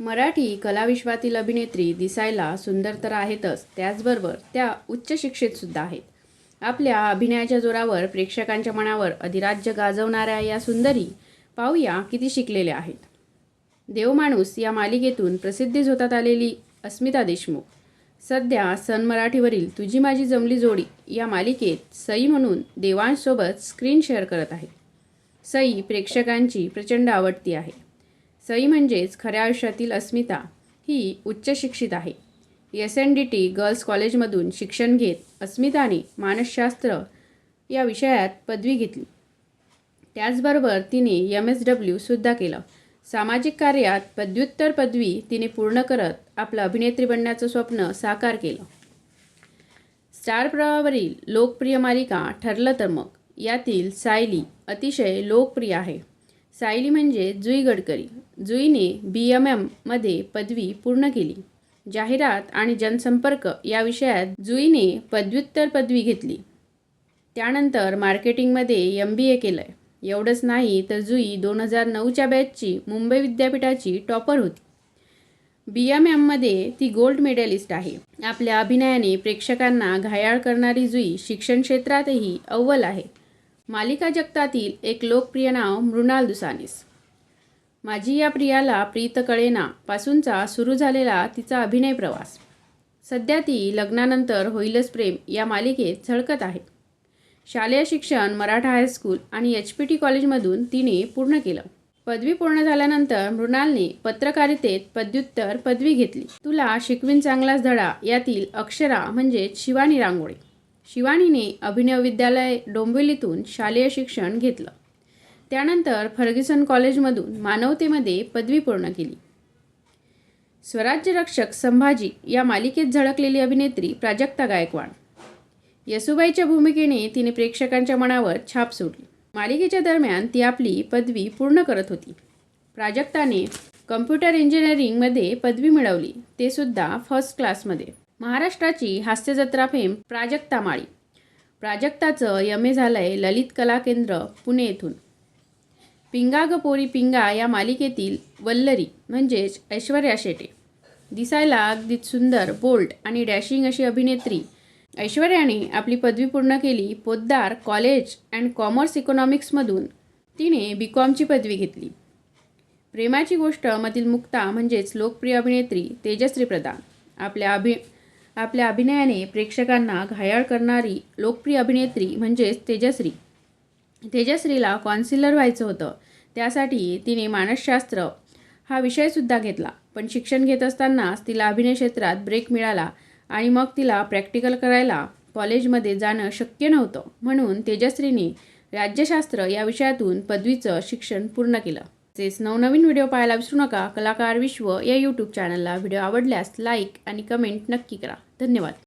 मराठी कलाविश्वातील अभिनेत्री दिसायला सुंदर तर आहेतच त्याचबरोबर त्या उच्च शिक्षितसुद्धा आहेत. आपल्या अभिनयाच्या जोरावर प्रेक्षकांच्या मनावर अधिराज्य गाजवणाऱ्या या सुंदरी पाहूया किती शिकलेल्या आहेत. देवमाणूस या मालिकेतून प्रसिद्धीस होतात आलेली अस्मिता देशमुख. सध्या सन मराठीवरील तुझी माझी जमली जोडी या मालिकेत सई म्हणून देवांशसोबत स्क्रीन शेअर करत आहे. सई प्रेक्षकांची प्रचंड आवडती आहे. सई म्हणजेच खऱ्या आयुष्यातील अस्मिता ही उच्च शिक्षित आहे. S N D T girls कॉलेजमधून शिक्षण घेत अस्मिताने मानसशास्त्र या विषयात पदवी घेतली. त्याचबरोबर तिने एम एस डब्ल्यूसुद्धा केलं. सामाजिक कार्यात पदव्युत्तर पदवी तिने पूर्ण करत आपलं अभिनेत्री बनण्याचं स्वप्न साकार केलं. स्टार प्रवावरील लोकप्रिय मालिका ठरलं तर मग. यातील सायली अतिशय लोकप्रिय आहे. सायली म्हणजे जुई गडकरी. जुईने बी एम एममध्ये पदवी पूर्ण केली. जाहिरात आणि जनसंपर्क या विषयात जुईने पदव्युत्तर पदवी घेतली. त्यानंतर मार्केटिंगमध्ये एम बी ए केलं आहे एवढंच नाही तर जुई दोन हजार नऊच्या बॅचची मुंबई विद्यापीठाची टॉपर होती. बी एम एममध्ये ती गोल्ड मेडलिस्ट आहे. आपल्या अभिनयाने प्रेक्षकांना घायाळ करणारी जुई शिक्षण क्षेत्रातही अव्वल आहे. मालिका जगतातील एक लोकप्रिय नाव मृणाल दुसानीस. माझी या प्रियाला प्रीत कळेना पासूनचा सुरू झालेला तिचा अभिनय प्रवास. सध्या ती लग्नानंतर होईलच प्रेम या मालिकेत झळकत आहे. शालेय शिक्षण मराठा हायस्कूल आणि एच पी टी कॉलेजमधून तिने पूर्ण केलं. पदवी पूर्ण झाल्यानंतर मृणालने पत्रकारितेत पदव्युत्तर पदवी घेतली. तुला शिकवीन चांगलाच धडा यातील अक्षरा म्हणजेच शिवानी रांगोळे. शिवानीने अभिनव विद्यालय डोंबिवलीतून शालेय शिक्षण घेतलं. त्यानंतर फर्ग्युसन कॉलेजमधून मानवतेमध्ये पदवी पूर्ण केली. स्वराज्य रक्षक संभाजी या मालिकेत झळकलेली अभिनेत्री प्राजक्ता गायकवाड. येसुबाईच्या भूमिकेने तिने प्रेक्षकांच्या मनावर छाप सोडली. मालिकेच्या दरम्यान ती आपली पदवी पूर्ण करत होती. प्राजक्ताने कम्प्युटर इंजिनिअरिंगमध्ये पदवी मिळवली ते सुद्धा फर्स्ट क्लासमध्ये. महाराष्ट्राची हास्यजत्रा फेम प्राजक्ता माळी. प्राजक्ताचं यमे झालं आहे ललित कला केंद्र पुणे येथून. पिंगा ग पोरी पिंगा या मालिकेतील वल्लरी म्हणजेच ऐश्वर्या शेटे. दिसायला अगदीच सुंदर बोल्ट आणि डॅशिंग अशी अभिनेत्री. ऐश्वर्याने आपली पदवी पूर्ण केली पोद्दार कॉलेज अँड कॉमर्स इकॉनॉमिक्समधून. तिने बी कॉमची पदवी घेतली. प्रेमाची गोष्ट मधील मुक्ता म्हणजेच लोकप्रिय अभिनेत्री तेजश्री प्रधान. आपल्या अभि आपल्या अभिनयाने प्रेक्षकांना घायाळ करणारी लोकप्रिय अभिनेत्री म्हणजेच तेजश्री. तेजश्रीला कॉन्सिलर व्हायचं होतं. त्यासाठी तिने मानसशास्त्र हा विषयसुद्धा घेतला. पण शिक्षण घेत असतानाच तिला अभिनय क्षेत्रात ब्रेक मिळाला आणि मग तिला प्रॅक्टिकल करायला कॉलेजमध्ये जाणं शक्य नव्हतं. म्हणून तेजश्रीने राज्यशास्त्र या विषयातून पदवीचं शिक्षण पूर्ण केलं. तसेच नवनवीन व्हिडिओ पाहायला विसरू नका. कलाकार विश्व या यूट्यूब चॅनलला व्हिडिओ आवडल्यास लाईक आणि कमेंट नक्की करा. धन्यवाद.